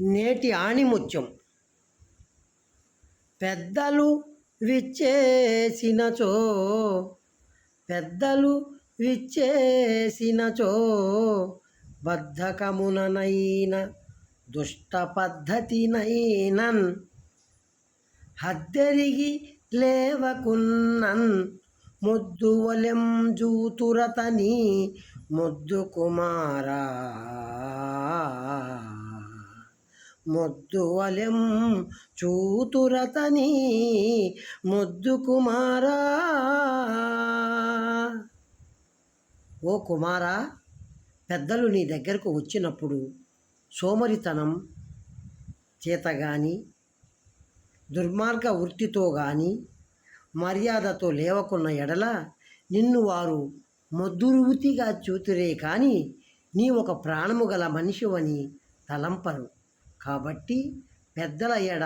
నేటి ఆణిముత్యం. పెద్దలు విచ్చేసినచో పెద్దలు విచ్చేసినచో బద్ధకముననైన దుష్ట పద్ధతినైనన్ హద్దెరిగి లేవకున్నన్ ముద్దు వలెం జూతురతని ముద్దు కుమారా మొద్దువలెం చూతురతని ముద్దు కుమారా ఓ కుమారా పెద్దలు నీ దగ్గరకు వచ్చినప్పుడు సోమరితనం చేత కానీ దుర్మార్గ వృత్తితో కానీ మర్యాదతో లేవకున్న ఎడల నిన్ను వారు మొద్దురువుతిగా చూతురే కానీ నీ ఒక ప్రాణము గల మనిషివని తలంపరు. కాబట్టి పెద్దల ఎడ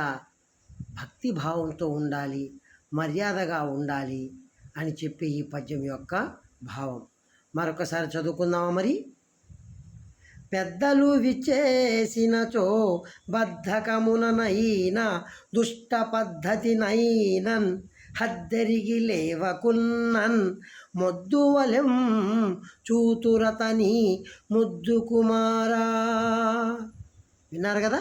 భక్తి భావంతో ఉండాలి మర్యాదగా ఉండాలి అని చెప్పే ఈ పద్యం యొక్క భావం. మరొకసారి చదువుకుందామా మరి? పెద్దలు విచ్చేసినచో బద్ధకముననైన దుష్ట పద్ధతినైనన్ హద్దెరిగి లేవకున్నన్ మొద్దువలెం చూతురతని ముద్దు కుమారా విన్నారు కదా?